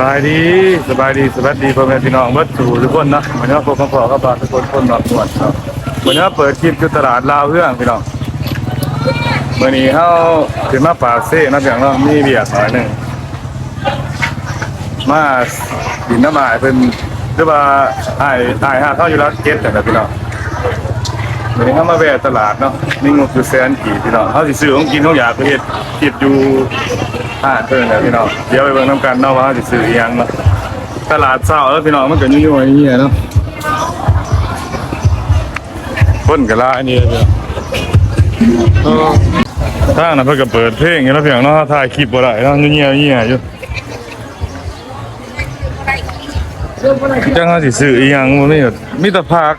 บายดีสบายดีสวัสดีพ่อแม่พี่น้องเบิดสู่ทุกคนนะวันนี้พบกับพ่อกับบาทุกคนคนนอนนวดครับวันนี้เปิดคลิปอยู่ตลาดลาวเรื่องพี่น้องวันนี้เฮาถึงมาปากเซ่นะเพียงเนามีเบียร์หน่อยหนึงมาดินน้ำลายเป็นหรือว่าอ้ายอ้ายหาเข้าอยู่แล้วเก็ตแต่ละพี่น้อง วันนี้เฮามาแวะตลาดเนาะมีงบอยู่แสนกี่พี่น้องเฮาสิซื้อของกินของอยากไปเฮ็ดคิดอยู่อ่าเพิ่นแล้วพี่น้องเดี๋ยวไปเบิ่งน้ำกันเนาะว่าสิซื้ออีหยังเนาะตลาดเช้าแล้วพี่น้องมันก็ยุ่ยๆอย่างเงี้ยเนาะคนก็หลายนี่เด้อเออทางนั้นเพิ่นก็เปิดเพลงอยู่แล้วพี่น้องเนาะถ่ายคลิปบ่ได้เนาะยุ่ยๆอย่างเงี้ยอยู่จังเฮาสิซื้ออีหยังบ่มีแบบมีแต่ผัก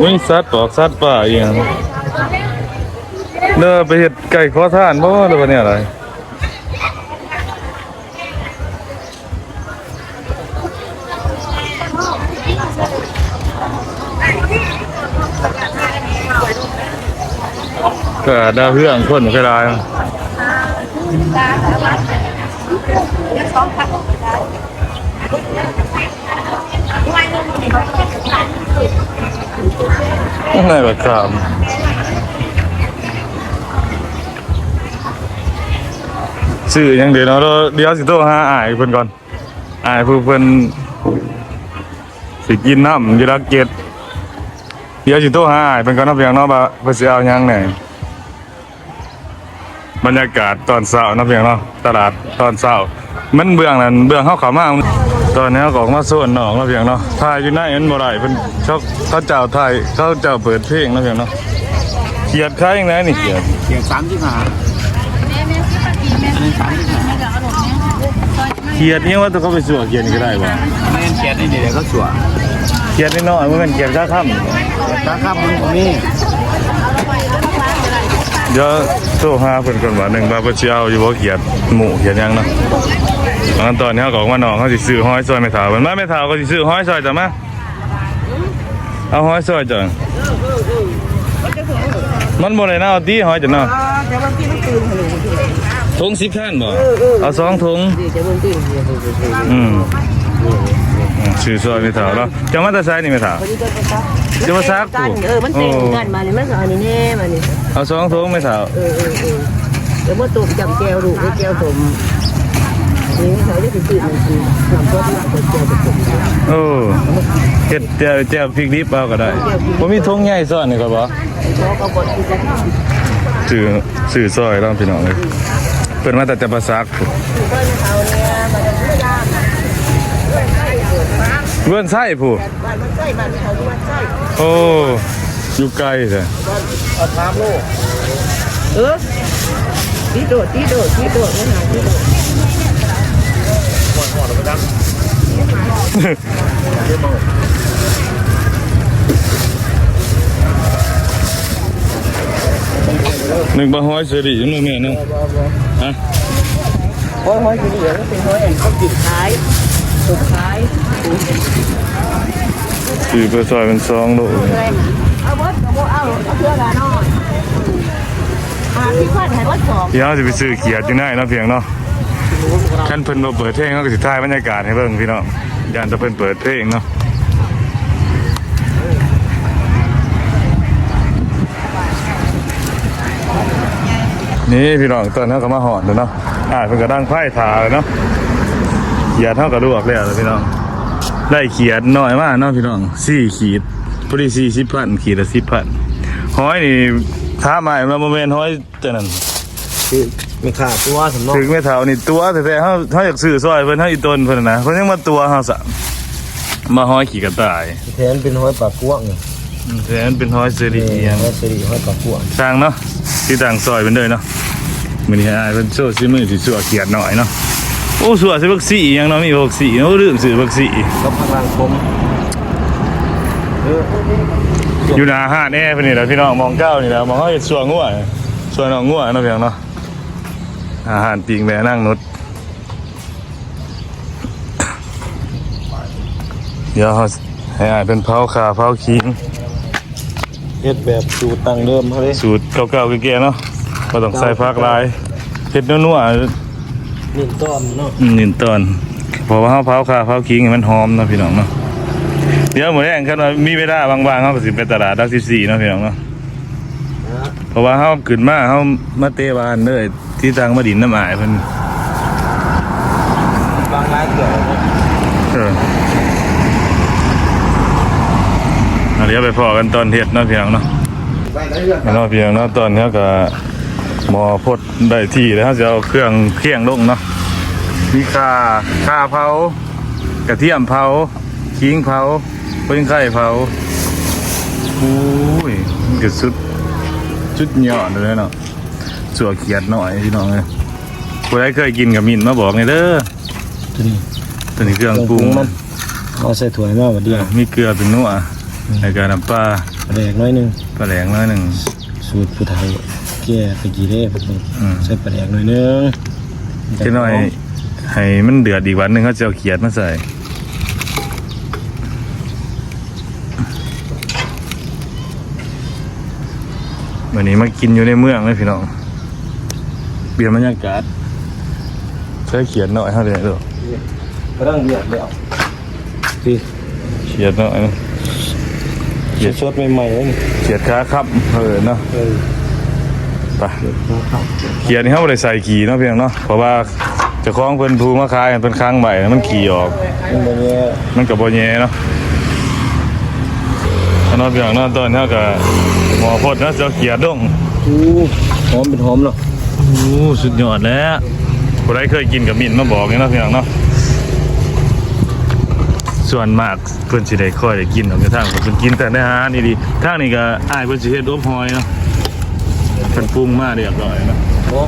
มีสัตว์ปอกสัตว์ป่าอีหยังเด้อไปเฮ็ดไก่ขอทานบ่หรือว่าเนี่ยอะไรก็ดาวเรื่องคนก็ได้ ไงแบบครับสื่อยังเดี๋ยวเนาเดี๋ยวสิโทรหาอายเพิ่อนก่อนอายผู้เพิ่อนสิกินน้ำยูรักเก็ดเดี๋ยวสิโทรหาอายเพิ่นก่อนนาะเพียงนาะว่าเพิ่นสิเอายังแหนบรรยากาศตอนเช้านะเพียงเนาะตลาดตอนเช้ามันเบื้องนั้นเบื้องเข้าขามา ตอนนี้เขาก็ออกมาส่วนหนองนะเพียงเนาะถ่ายอยู่ในนั้นบ่ได้เพิ่นชอบเขาเจ้าถ่ายเขาเจ้าเปิดเพลงนะเพียงเนาะเขียดคล้ายยังไงนี่เขียดเสียงสามที่หาอันนี้สามที่หาเขียดนี่ว่าต้องเขาไปสัวเขียดนี่ก็ได้บ่ไม่เห็นเขียนนี่เดี๋ยวก็สวยเขียดน้อยๆมันเป็นเขียดข้าค่ตาข้ามมึงนี่ำเดี๋ยวโทรหาเพิ่นก่อนว่าหนึ่งว่าเพิ่นสิเอาอยู่บ่เขียดหมูเขียดหยังเนาะ อันตอนนี้เขาก็ออกมาหนองเขาสิซื้อห้อยซอยแม่ถาวเพิ่นมาแม่ถาวก็สิซื้อห้อยซอยจ้ะมาเอาห้อยซอยจ้ะมันบ่ได้น่าเอาตีหอยจังเนาะแต่บางทีมันตื่นเลยถุงสิบท่านบ่เอาสองถุงแต่บางทีอืมชื่อซอยไม่ถาวเนาะจะมาแต่ไซนี่ไม่ถาวจะมาซักกักูนเออมันเต็มกันมาเนี่ยมันสอนนี่แน่มาเนี่ยเอาสองถุงไม่ถาวเออเออเออเดี๋ยวมาตุ่มจำแก้วดูไอ้แก้วตุ่ม โอ้เฮ็ดเจ้าเจ้าพริกดิบเอาก็ได้บ่มีถุงใหญ่ซ้อนนี่ก็บ่เขาก็บดที่จะชื่อชื่อซอยเนาะพี่น้องเอ้ยเพิ่นมาแต่จะมาซักเพิ่นเขาเนี่ยมันจะไม่ยากเพื่อนไส้ผู้โอ้อยู่ไกลเอาสามโลเออตีโดดตีโดดตีโดดไมันหาตีโดด หนึ่งบะฮ้อยเสรีมื้อแม่นึงฮะห้อยห้อยอยู่เหลือก็เป็นห้อยแอนเขาติดท้ายสุดท้ายคือไปซอยเป็นสองโลเอาบดเอาเอาเอาเพื่อกันนอนอ่าที่พันให้วัดสองเดี๋ยวเราจะไปซื้อเขียดอยู่ไหนเนาะเพียงเนาะ ขั้นเพิ่นมาเปิดเพลงเขาก็สิถ่ายบรรยากาศให้เบิ่งพี่น้องยานจะเพิ่นเปิดเพลงเนาะนี่พี่น้องตอนนี้เขาก็มาหอนแล้วเนาะอ่าเพิ่นก็ดังไพ่ถาเลยเนาะเขียดเท่ากับลวกแล้วเลยพี่น้องได้เขียดน้อยมากเนาะพี่น้องสี่ขีดพอดีสี่สิบพันขีดละสิบพันห้อยนี่ท้าใหม่มาโมเมนต์ห้อยแต่นั้น ไม่ขาดตัวสำนองถึงไม่เท่านี่ตัวแต่ๆเฮาเฮาอยากซื้อซอยเพิ่นเฮาอีตนเพิ่นน่ะเพิ่นยังมาตัวเฮาซะมาห้อยขี่กระต่ายแทนเป็นห้อยปากกวางไงอืมแต่อันเป็นห้อยเสรีเอียงห้อยสิริห้อยปากกวางสร้างเนาะที่ต่างซอยเพิ่นเด้อเนาะมื้อนี้อ้ายเพิ่นโชว์ซิมือสิสัวเขียดหน่อยเนาะโอ้สัวสิบักสีอีหยังเนาะมีบักสีโอ้ลืมซื้อบักสีก็พลังคมเอออยู่หน้าห้านแอเพิ่นนี่แหละพี่น้องมองเก้านี่แหละมองเฮาเฮ็ดสัวงัวสัวน้องงัวเนาะเพียงเนาะ อาหารปิงแม่นั่งนุดเดี๋ยวเฮาให้อ้ายเป็นเผาขาเผาขิงเฮ็ดแบบสูตรตั้งเดิมเขาเลยสูตรเก่าๆแก่ๆเนาะก็ต้องใส่ผักหลายเผ็ดนัวนี่ต้อนเนาะๆอืมนินตอนเพราะว่าเฮาเผาข้าวเผาขิงให้มันหอมเนาะพี่น้องเนาะเดี๋ยวมื้อแรงคันว่ามีเวลาว่างๆเฮาก็สิไปตลาดดัก14เนาะพี่น้องเนาะเพราะว่าเฮาขึ้นมาเฮามาเตะบ้านเลย ที่ทางมาดินน้ำอายเพิ่นบางร้านเกี่ยวเออเอาเดี๋ยวไปพอกันตอนเฮ็ดเนาะพี่น้องเนาะไปได้เรื่องเนาะพี่น้องเนาะตอนนี้ก็หมอพดได้ที่แล้วจะเอาเครื่องเคียงลงเนาะมีข่าข่าเผากระเทียมเผาขิงเผาเป็นไข่เผาอุ้ยมันก็สุดสุดหยอดเลยเนาะ สัวเขียดหน่อยพี่น้องเลยผู้ใดเคยกินกับมินมาบอกไงเด้อตัวนี้ตัวนี้เครื่องปรุงมันเอาใส่ถ้วมาวันเดียวมีเกลือเป็นนัวในการน้ำปลาแดกน้อยหนึ่งปลาแหลงน้อยหนึ่งสูตรผู้ไทยแก่ตะกี้เด้พวกนี้อืมใส่ปลาแดกน้อยหนึงจะหน่อยให้มันเดือดอีกวันหนึ่งเขาจะเอาเขียดมาใส่วันนี้มากินอยู่ในเมืองเลยพี่น้อง เปลี่ยนบรรยากาศใช้เขียดหน่อยเท่าไหร่ลูกกำลังเดือดแล้วพี่เขียดหน่อยนะเขียดสดใหม่ๆเลยนี่เขียดขาครับเออเนาะเออไปเขียดนี่เขาไม่ได้ใส่ขี่เนาะเพียงเนาะเพราะว่าเจะคล้าของเพิ่นภูมาคายกันเป็นครั้งใหม่มันขี่ออก มันบ่แย่มันกับโบเย่เนาะอันนั้นอย่างนั้นตอนนี้ก็หมอพดนะเจ้าเขียดดงอู้หอมเป็นหอมเนาะ โอ้สุดยอดแล้วผู้ใดเคยกินกับมินมาบอกเลยเนาะพี่น้องเนาะส่วนมากเพิ่นสิได้ค่อยได้กินเอาในทางเพิ่นกินแต่ในอาหารนี่ดีทางนี้ก็อ้ายเพิ่นสิเฮ็ดอบหอยเนาะเพิ่นปรุงมาเรียบร้อยเนาะโอ้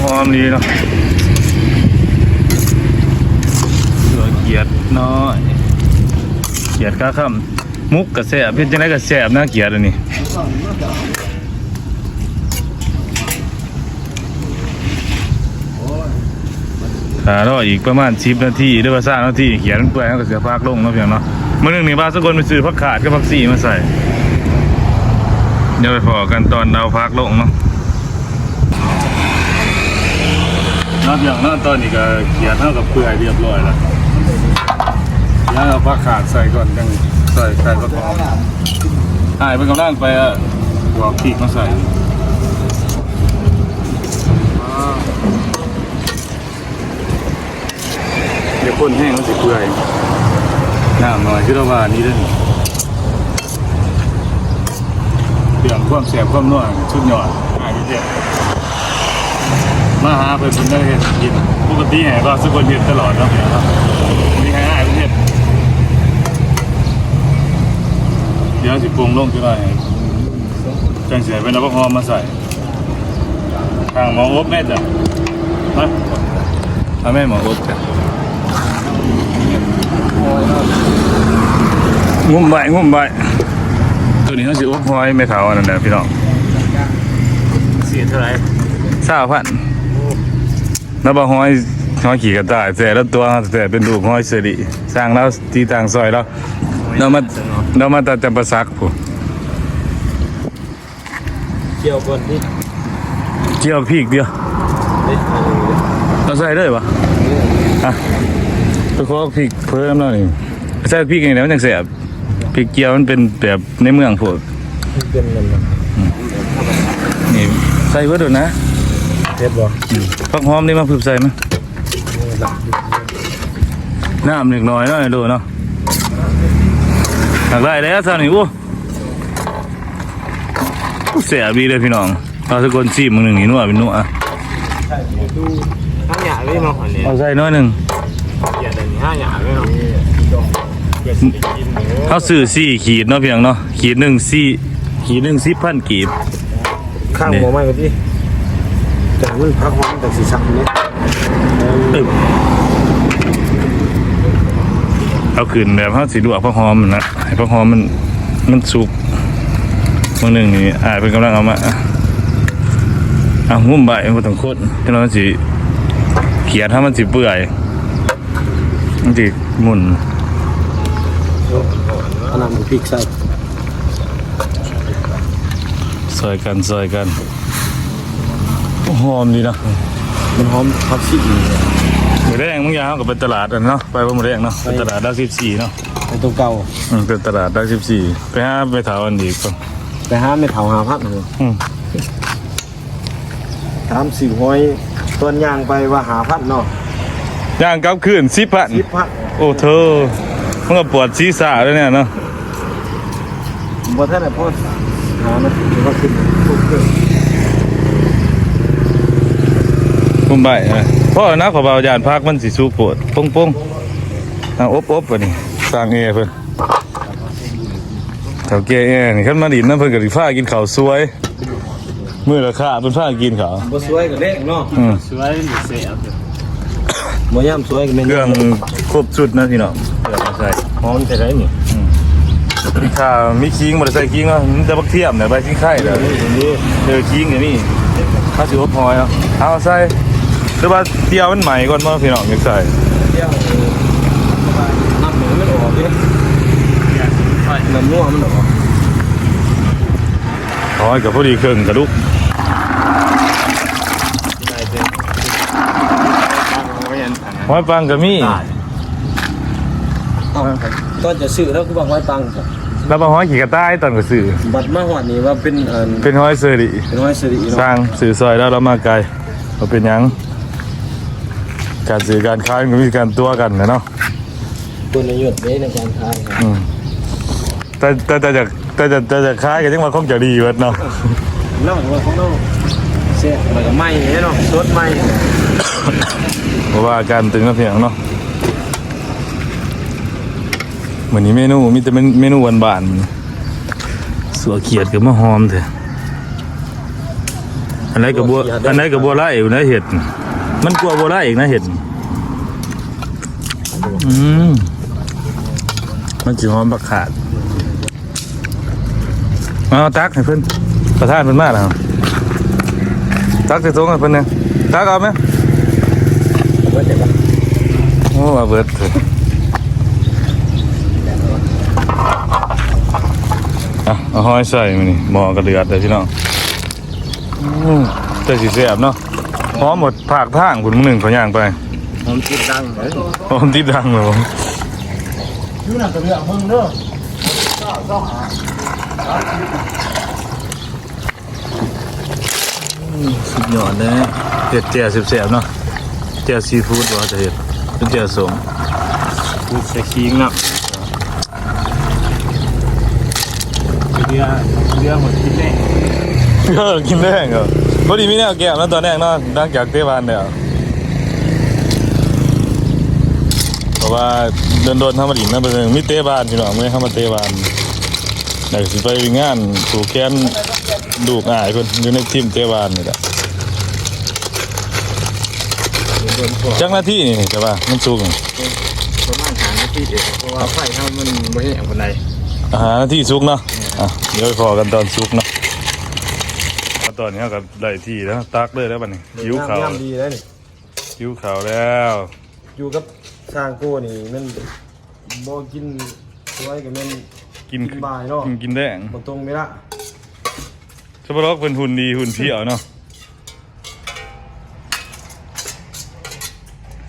โหอมดีเนาะสวยเกียดน้อยเกียดข้าค่ำ มุกกระแสบเป็นจังไดกระแสบนะเกียดอันนี้ถ้ารออีกประมาณ10นาทีหรือว่า3นาทีเขียนเปื่อยแล้วก็เสียพักลงเนาะเพียงเนาะมื้อหนึ่งหนี่งบ้านสักคนไปซื้อผักขาดกับผักสี่มาใส่เดี๋ยวไปพอกันตอนเอาพักลงเนาะนับอย่างนั้นตอนนี้ก็เขียนเท่ากับเปื่อยเรียบร้อยแล้วย่างเอาผักขาดใส่ก่อนยัง ใส่ไข่ประกอบหายไปกำลังไปอะหัวพริกมาใส่เดี๋ยวพ่นแห้งมันสิเปื่อยน้ำหน่อยคือเราว่านี้เด้อเตรียมความแสบความนัวชุดยอดหายไปเจ็บมาหาเพิ่นเพิ่นได้เฮ็ดกินปกติให้ก็สุคนเฮ็ดตลอดเนาะครับมีให้อ้ายเพิ่นเฮ็ดเดี๋ยวสิปรุงลงจังได๋จังสิให้เป็นเอาพหอมมาใส่ข้างหมออบแม่จ้ะมาเอาแม่หมออบจ้ะงุ่มใบงุ่มใบตัวนี้เขาสิอบหอยไม่เฒ่าอันนั้นแหละพี่น้องเสียเท่าไหร่สาวพันแล้วบะห้อยห้อยขี่กระต่ายแต่แล้วตัวแต่เป็นรูปห้อยเสรีสร้างแล้วที่ต่างซอยแล้ว เรามาเรามาตัดจำปาสักผู้เกี่ยวก่อนที่เจียวพริกเดียวเด็ดมาเลยเราใส่ได้ปะอะไปขอพริกเพิ่มแล้วนี่ใส่พริกอย่างเดียวมันยังแสบพริกเจียวมันเป็นแบบในเมืองพวกมันเป็นเงินเนาะนี่ใส่เพื่อดูนะเผ็ดบ่ผักหอมนี่มาพึบใส่มั้ยน้ำหนึ่งน้อยเนาะดูเนาะ หลักได้แล้วท่านี่โอ้เสียบีเลยพี่น้องเราทุกคนซีมึงหนึ่งนี่นัวเป็นนัวห้าหยาไม่มาหันเลยเอาใส่น้อยหนึ่งเกียดอันนี้ห้าหยาไม่มาเขาซื้อสี่ขีดเนาะพี่น้องเนาะขีดหนึ่งสี่ขีดหนึ่งสิบพันกีบข้างหมอไม้ก็ดิจากมันพักหอมจากสีสันเนี่ย ตึบ เอาขึ้นแบบเขาสีลวกผักหอมมันนะให้ผักหอมมันมันสุกบางหนึ่งนี่อาจเป็นกำลังเอามาเอางุ่มใบมันต้องโคตรที่เราสิเขียนถ้ามันสิเปื่อยมันสิหมุนขนาดมันพริกใส่ซอยกันซอยกันหอมดีนะมันหอมผักชีอีก หมูแดงมึงยาวกับเป็นตลาดอันเนาะไปว่าหมูแดงเนาะเป็นตลาดดักสิบสี่เนาะไอ้ตัวเก่าอืมเป็นตลาดดักสิบสี่ไปหาไปถาวอันดีก่อนไปหาไม่เถาหาพักเลยอืมถามสิห้อยต้นยางไปว่าหาพักเนาะย่างกลับคืนสิบพันสิบพักโอ้เธอมันก็ปวดศีรษะแล้วเนี่ยเนาะบ่ท่านได้พอหามันถือว่าขึ้นทุกเกินมุมใบนะเพราะนักขอเบาจานพักมันสิสูปวดปงปงอะอบอบไปนี่สร้างเอเพิ่นแถวเกเอนี่ขึ้นมาดินนะเพิ่นกับฟ้ากินข้าวสวยมื้อละค่าเพิ่นฟ้ากินข้าวบ่สวยก็เละเนาะอืมสวยหรือเสียบ่ย่ำสวยก็แม่นเครื่องครบชุดนะพี่น้องเครื่องมาใส่หอมแต่ไรนี่มีข้าวมีคิงบ่ได้ใส่คิงเนาะมันจะบักเทียมเนี่ยใบคิงไข่เด้อนี่เจอคิงอย่างนี้ข้าวสิอบหอยเอาเอาใส่ หรือว่าเดียวมันใหม่ก่อนบ่พี่น้องอยากใส่เที่ยวน้ำหมูมันออกดิน้ำนัวมันออกหอยกับพอดีเครื่องกระดุกหอยปังก็มีเอ้าก็จะซื้อแล้วก็บอกไว้ตังค์จ้ะแล้วมาหอยขี่กระต่ายตอนก็ซื้อบัตรมาหอดนี่ว่าเป็นเอ่อเป็นหอยเซอริเป็นห้อยสิริสเนาะร้างสื่อซอยแล้วเรามาไกลเราเป็นหยัง การสื่อการค้ามันก็มีการตัวกันนะเนาะตัวในหยดเด้ในการขายครับอืมแต่แต่แต่จะแต่จะแต่จะค้ายกันยังมาคงจะดีเวิร์ดเนาะนอกว่าของนอกเสียมันก็ไหม้เนาะสดไหม้เพราะว่าการตึงน้ำเพียงเนาะวันนี้เมนูมีแต่เมนูหวานๆมันสัวเขียดกับมะหอมเถอะอันไหนกับบัวอันไหนกับบัวไล่อยู่นะเห็ด มันกลัวบัวไล่อีกนะเห็ดอืม มันจะหอมบักขาด มาเอาตักให้เพิ่นประทานเพิ่นมากแล้วตักใส่ถุงให้เพิ่นเนี่ยตักเอาไหมโอ้มาเบิดเอะอะเอาห้อยใส่มานี่หมอกระเดือดเลยพี่น้องอืมแต่สีเสียบเนาะ หอมหมดผากทางคุณมึงหนึ่งเขาย่างไปผมคิดดังเลยหอมที่ดังเลยผมอยู่นั่นก็เรื่องมึงเด้อสุดยอดเลยเห็ดเจียวเสียบๆเนาะเจียวซีฟู้ดว่าจะเห็ดเป็นเจียวสมกูใส่ขิงน่ะเรือเรือหมดคิดแน่ก็กินแดงเหรอ พอดีมีแนวแก้มแล้วตอนแรกเนาะดังจากเทวานเนี่ยเพราะว่าเดินโดนๆทำมาดินนะเป็นมีเตะบานพี่น้องไม่ได้ทำมาเตะบานอยากสิไปงานถูกแค้นดูกอ่ายคนอยู่ในทีมเตะบานนี่แหละจังหน้าที่นี่แต่ว่ามันสูงประมาณหานาทีเดียวเพราะว่าไฟเขามันไม่แห้งปานใดอาหารหน้าที่สุกเนาะอะเดี๋ยวไปพอกันตอนสุกเนาะ ตอนนี้เราก็ได้ที่แล้วตักเลยแล้วบัดนี้หิวขาวย่ำดีแล้วนี่หิวขาวแล้ว อยู่กับสร้างโก้นี่มันบ่กินสวยกับมันกินกินบ่ายเนาะกินกินแดงบ่ตรงไม่ละสปอร์ตเป็นหุ่นดีหุ่นเพียวเนาะ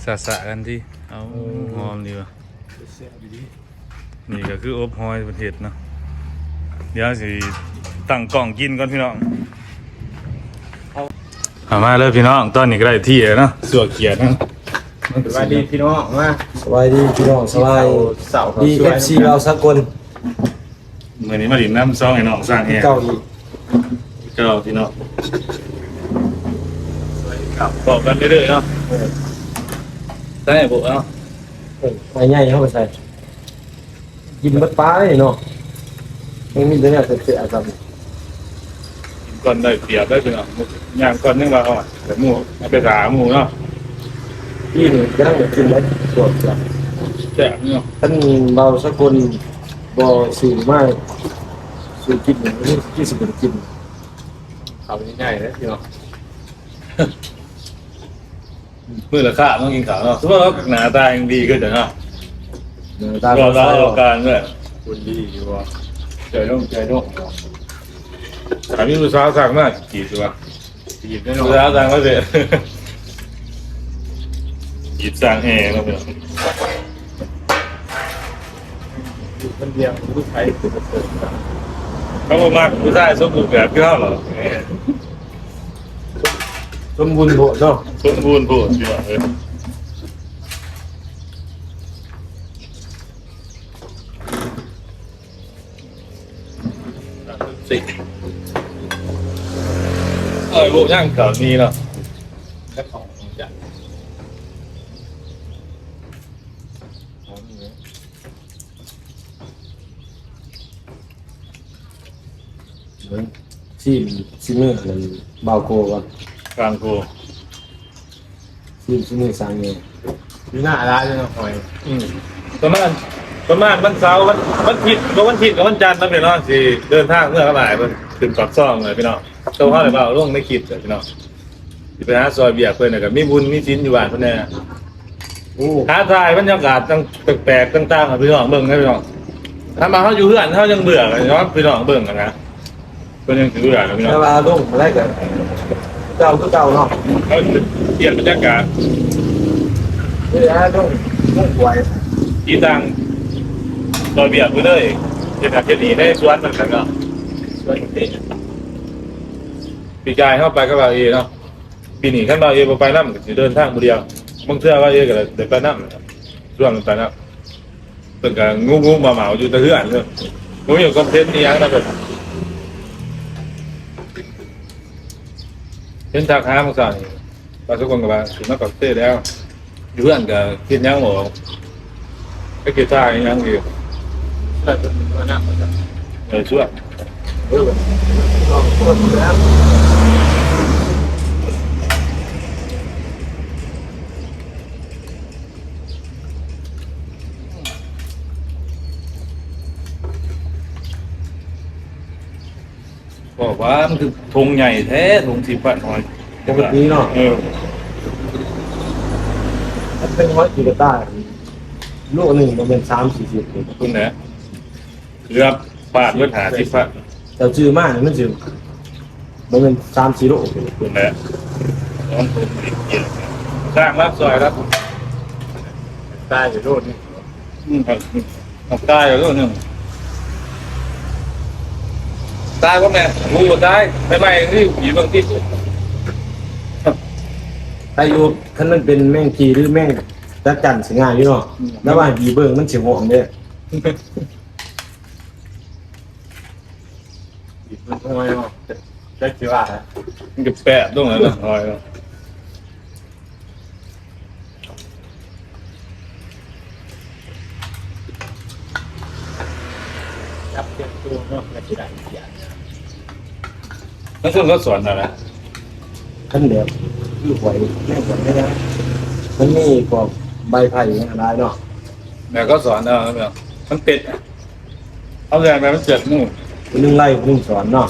สะสะกันที่เอาหอมดีว่ะนี่ก็คืออบหอยประเทศเนาะเดี๋ยวสิตั้งกล่องกินก่อนพี่น้อง เอามาเลยพี่น้องตอนนี้ก็ได้ที่แล้วเนาะสวกเขียดเนาะสบายดีพี่น้องมาสบายดีพี่น้องสบายเสาดี FC เราสักคนเมื่อนี้มาดินน้ำซองไอ้น้องสร้างเองเก้าอีกเจ้าพี่น้องครับบอกกันเรื่อยๆเนาะได้บุเนาะใส่ใหญ่เข้าไปใส่กินบัดปลาเลยเนาะมันมีแต่เนี่ยเสียๆครับ ก่อนได้เปรียบได้พี่น้องย่างก่อนนึงว่าเอาอะแต่หมูเอาไปถาหมูเนาะพี่นี่ก็ต้องกินได้สวดจ้ะแซ่บเนาะท่านเบาสักคนบ่สื่อมากสื่อกินอย่างนี้ที่สิบเป็นกินเขาง่ายๆเลยพี่น้องมือละข้าต้องกินข้าวเนาะสมมติว่าหน้าตายังดีขึ้นเดี๋ยวเนาะเออตามรอภาตาษาโอาการด้วยคุณดีอยู่ว่าใจร่มใจร่ม สามีผู้สาวสั่งมากกี่ตัวจีบได้ผู้เนาะสาวสั่งมาเสร็จหยิบสร้างแอร์แล้วเนี่ยอยู่คนเดียวผู้ชายคือเปิดเขาบอกมากผู้ชายสมบูรณ์แบบที่เขาเหรอแหมสมบูรณ์โบเนาะสมบูรณ์พูดดีกว่าเออสิ เออลูกย่างแถวนี้เนาะแค่ของจ้ะเหมือนซีมซีเมอร์นั่นเบาโกก่อนกลางโกซีมซีเมอร์สร้างเองอยู่หน้าร้านเลยเนาะหอยอืมประมาณ ประมาณวันเสาร์วันวันอาทิตย์กับวันอาทิตย์กับวันจันทร์นั่นเป็นเนาะสิเดินทางเมื่อเท่าไหร่เพิ่นขึ้นปากซ่องเลยพี่น้องโตเข้าเลยเปล่าลงในคลิปเลยพี่น้องสิไปหาซอยเบียร์เพิ่นน่ะก็มีบุญมีศีลอยู่บ้านเพิ่นแน่โอ้ท้าทายบรรยากาศต่างแปลกๆต่างๆครับพี่น้องเบิ่งให้พี่น้องถ้ามาเขาอยู่เพื่อนเขายังเบื่อกันเนาะพี่น้องเบิ่งกันนะเพิ่นยังถือเบื่อกันพี่น้องแต่ว่าลงมาได้กันเก่าก็เก่าเนาะเขาเปลี่ยนบรรยากาศนี่แหละต้องต้องไหว ที่ต่าง ซอยเบียร์เพิ่นเลยเฮ็ดอันเฮ็ดนี่ได้สวนมันกันเนาะสวยเต็ปีกายเข้าไปก็ว่าเอเนาะปีนี้ขั้นว่าเอบ่ไปนำก็สิเดินทางผู้เดียวบางเทื่อว่าเอก็เลยได้ไปนำช่วงนั้นไปนำเพิ่นก็งูๆมาเหมาอยู่ต่เฮือนเด้อบ่คอนเทนต์อีหยังนะเพิ่นเห็นทางหาเมื่อเช้านี่ว่าทุกคนก็ว่าสิมากับเต้แล้วอยู่เฮือนก็คิดยังบ่ไปคิดทางอีหยังอยู่ แต่เป็นตัวหน้ามันจะเออช่วยเออลองพูดแล้วบอกว่ามันคือธงใหญ่แท้ธงสิบแปดหน่อยปกติเนาะเออมันเป็นห้อยกีตาร์ลูกหนึ่งมันเป็นสามสี่สิบคุณนะ เรือบปาดเลือดหาสิบพระแต่ชื่อมากมันชื่อมันเป็นสามสี่โลคุณนะน้องผมติดเกียรสร้างรับซอยครับตายอยู่โลดนี่อืมครับเอาตายแล้วหนึ่งตายว่าแม่งูตายไม่ไม่ที่ผีบางที่แต่อยู่คันมันเป็นแมงกีหรือแมงจักจันสิงานอยู่เนาะแล้วว่าบีเบิ้งมันสิหอมเด้บี เบิ้งทำไมเนาะจักสิว่ามันก็แปะตรงนั้นนะหอยเนาะจับเต็มตัวเนาะแล้วสิได้อีกอย่างนั่นคนเขาสอนอะไรคันเดียวคือหวยแม่งหวยไม่ได้มันมีพวกใบไผ่อย่างไรเนาะแม่ก็สอนเอาเนี่ยมันเป็ดอะเอาแรงไปมันเจ็ดงู คนหนึงไล่คนหนึงสอนเนาะ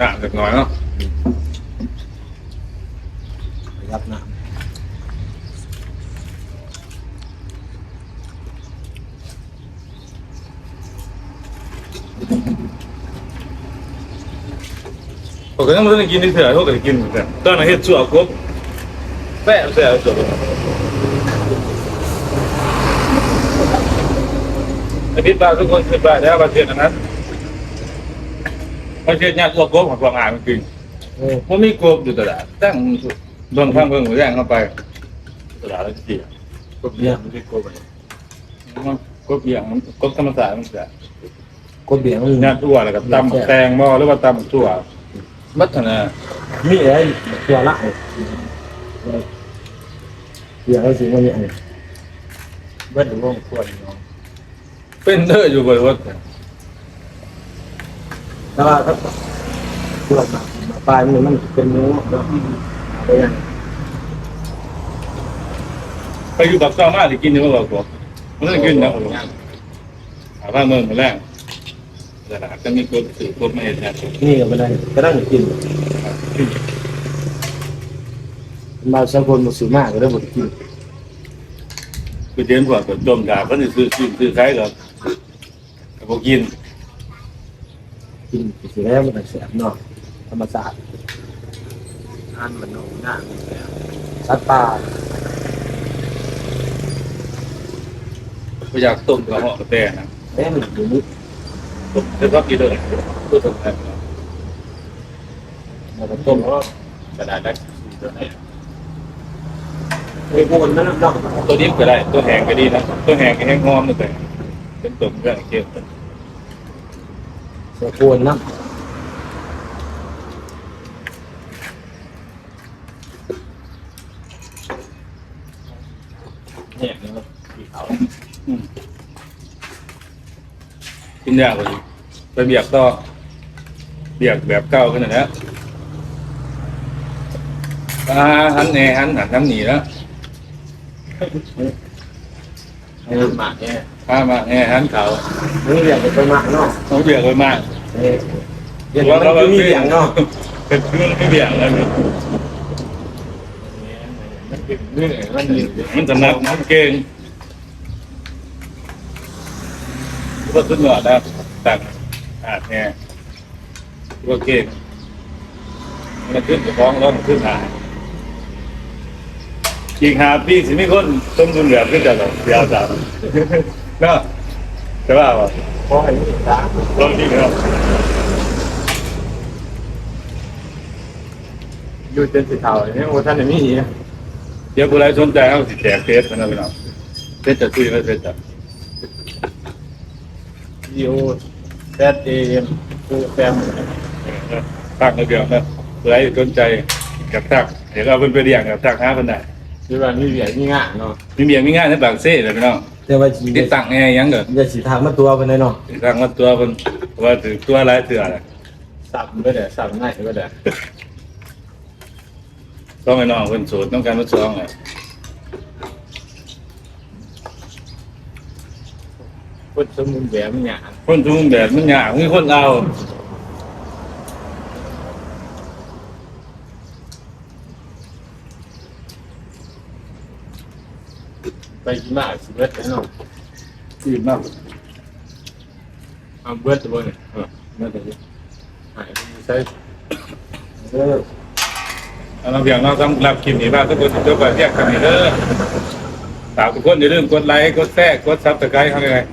อะเล็กน้อยเนาะประหยัดน้ผมก็ยังไม่ได้กินที่เถื่อนเขาก็ได้กินเหมือนกันตอนนั้นเฮ็ดชั่วกบแปะแปะชั่วไอ้พิษบ้าทุกคนคิดบ้าแล้วประเทศนั้นประเทศเนี่ยตัวกบ ของความอ่านมันจริงำเออผมมีกบอยู่ตลาดตั้งโดนข้างเบิ่งหัวแรงเข้าไปตลาดแล้วเสียกบเนี่ยมันคือกบอะไรกบเบี่ยงมันกบธรรมศาสตร์มันจะกบเบี่ยงมัน ญาติตัวแล้วก็ตำแตงหม้อหรือว่าตำตัวมัฒนามีอะไรตัวละ เบี่ยงอะไรสิมันเนี่ยเบิ้ลหรือว่าควรเนาะเป็นเด้ออยู่บ่อยว่าแต่ว่าถ้าตัวหนักมาปลายมันมันเป็นเนื้อเนาะไปยังไปอยู่กับเจ้ามาสิกินอยู่บ่บอกบ่มันได้กินนะหาบ้านเมืองมาแรงตลาดก็มีกบสือกบมาเฮ็ดเนี่ยนี่ก็ไม่ได้ก็นั่งกิน บางสังคนมุสลิมก็ได้หมดกินคือเดินกว่าก็จมดาบก็สิซื้อซื้อซื้อขายก็ก็บ่กินกินสิแล้วมันแสบเนาะ ธรรมชาติอันมันโหหน้าสัตว์ป่าก็อยากต้มกระเหาะกระแตนะแม่นอยู่นี่ต้มแล้วก็กินเลยต้มแบบมันก็ต้มกระดาษได้ตัวไหนไอ้พวกมันนั่นเนาะตัวนี้ก็ได้ ตัวแห้งก็ดีนะ ตัวแห้งก็แห้งงอมเลยเป็นต้มเรื่องเกี่ยวกับเสือโคนนะเนี่ยนะครับที่เขากินยากกว่าอีกไปเบียกต่อเบียกแบบเก่าขนาดนี้อ่าหันแหน่หันหันน้ำหนีแล้ว ไอ้หมากเนี่ยข้ามาแหน่หันเขานี่เรียกเป็นตัวหมากเนาะเขาเบียกไปมากเอ้ยเดี๋ยวมันก็มีเสียงเนาะเป็นเรื่องไม่เบียกเลยนี่มันมีมันจะนักมันเก่งก็ขึ้นหน่อยนะตักอาดเนี่ยก็เก่งมันขึ้นจะฟ้องร้องขึ้นหา อีกหาพี่สิมีคนต้มดุนเหลือขึ้นจะหรอเดียวจ้าเนาะจะว่าป่ะพอให้มีตาลองจริงเหรออยู่เป็นสีเทาเนี่ยโอ้ท่านมีเดี๋ยวผู้ใดสนใจเอาสิแจกเฟสนะพี่น้องเฟสจะซื้อแล้วเฟสจะดีโอแซดเอ็มคือแฟมทักระเบียบนะผู้ใดสนใจกับทักเดี๋ยวเราเป็นไปเรียงกับทักหาคนได้คื อว่ามีเหรียญมีงานเนาะมีเมียมีงานในบางเซ่เลยพี่น้องแต่ว่าชีติดตั้งแอร์ยังเด้อจะสีทางมาตัวเป็นไงเนาะติดตั้งว่าตัวคนว่าถือตัวหลายเถื่อน่ะสับไม่ได้สับง่ายไม่ได้ต้องให้น้องคนโสดต้องการมาซองอะคนสมุนแบบมีงานคนทุ่งแบบมันยากมีคนเอา กินมาสิเบิดเนาะที่มากเอาเบิดตัวเนี่ยเออนั่นเองหายใช้เออเราเพียงเราต้องรับคลิปนี้บ้างทุกคนทุกคนแยกกันนี่เด้อฝากทุกคนอย่าลืมกดไลค์กดแชร์กดซับสไครต์เขาเลย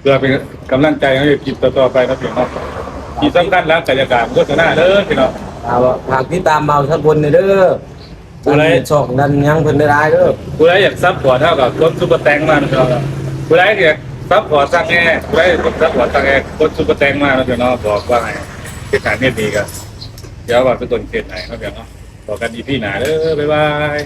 เพื่อเป็นกำลังใจให้คลิปต่อๆไปนะพี่น้องที่สำคัญแล้วกิจการโฆษณาเด้อพี่น้องเอาหากที่ตามเบาทักคนเด้อ ช่องดันยังเพิ่นได้เด้อผู้ใดอยากซับพอร์ตเท่ากับกดซุปเปอร์แตงมานะครับผู้ใดอยากซับพอร์ตสั่งแอร์ผู้ใดกดซับพอร์ตสั่งแอร์กดซุปเปอร์แตงมานะพี่น้องบอกว่าไงเทศกาลเนี่ยดีกันเดี๋ยวว่าเป็นต้นเทศไหนนะพี่น้องบอกกันอีพี่หนาเด้อบ๊ายบาย